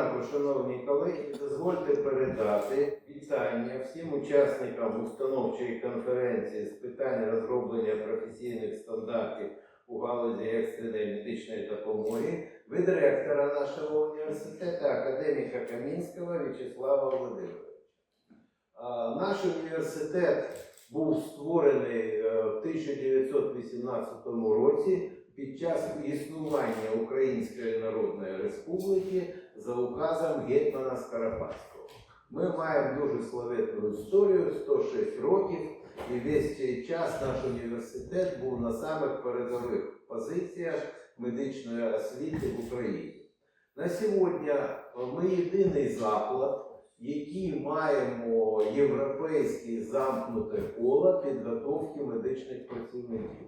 ранку, шановні колеги. Дозвольте передати вітання всім учасникам установчої конференції з питань розроблення професійних стандартів у галузі екстреної медичної допомоги від ректора нашого університету, академіка Камінського В'ячеслава Володимировича. Наш університет був створений е, в 1918 році під час існування Української Народної Республіки за указом гетьмана Скоропадського. Ми маємо дуже славетну історію, 106 років, і весь цей час наш університет був на самих передових позиціях медичної освіти в Україні. На сьогодні ми єдиний заклад, який маємо європейське замкнуте коло підготовки медичних працівників.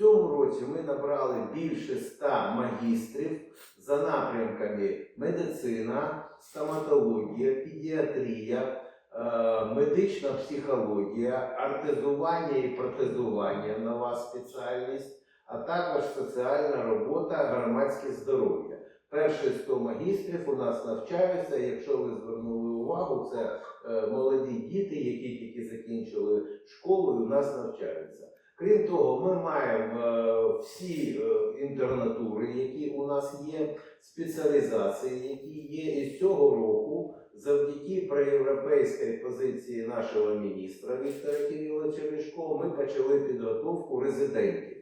Цьому році ми набрали більше ста магістрів за напрямками медицина, стоматологія, педіатрія, е, медична психологія, артезування і протезування нова спеціальність, а також соціальна робота, громадське здоров'я. Перші 100 магістрів у нас навчаються. Якщо ви звернули увагу, це е, молоді діти, які тільки закінчили школу і у нас навчаються. Крім того, ми маємо е, всі е, інтернатури, які у нас є, спеціалізації, які є. І з цього року, завдяки проєвропейській позиції нашого міністра Віктора Кириловича Ляшко, ми почали підготовку резидентів.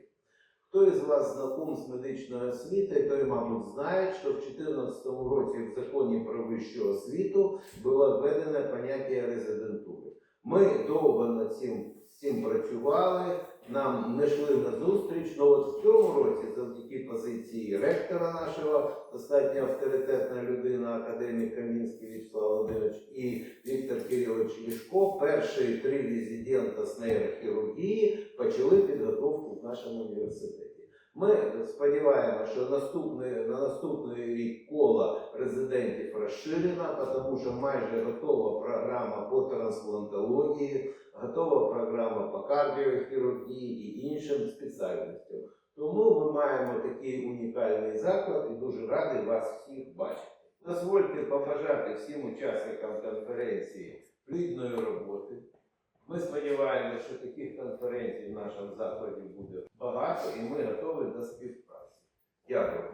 Хто із вас знаком з медичною освітою, той, мабуть, знає, що в 2014 році в законі про вищу освіту було введене поняття резидентури. Ми довго над цим, цим працювали, нам не йшли на зустріч. Ну от в цьому році, завдяки позиції ректора нашого, достатньо авторитетна людина, академік Камінський Вячеслав Володимирович і Віктор Кирилович Лішко, перші три резидента з нейрохірургії почали підготовку в нашому університеті. Ми сподіваємося, що наступний, на наступний рік коло резидентів розширено, тому що майже готова програма по трансплантології, готова програма по кардіохірургії і іншим спеціальностям. Тому ми маємо такий унікальний заклад і дуже радий вас всіх бачити. Дозвольте побажати всім учасникам конференції плідної роботи. Ми сподіваємося, що таких конференцій в нашому закладі буде багато, і ми готові до співпраці. Дякую.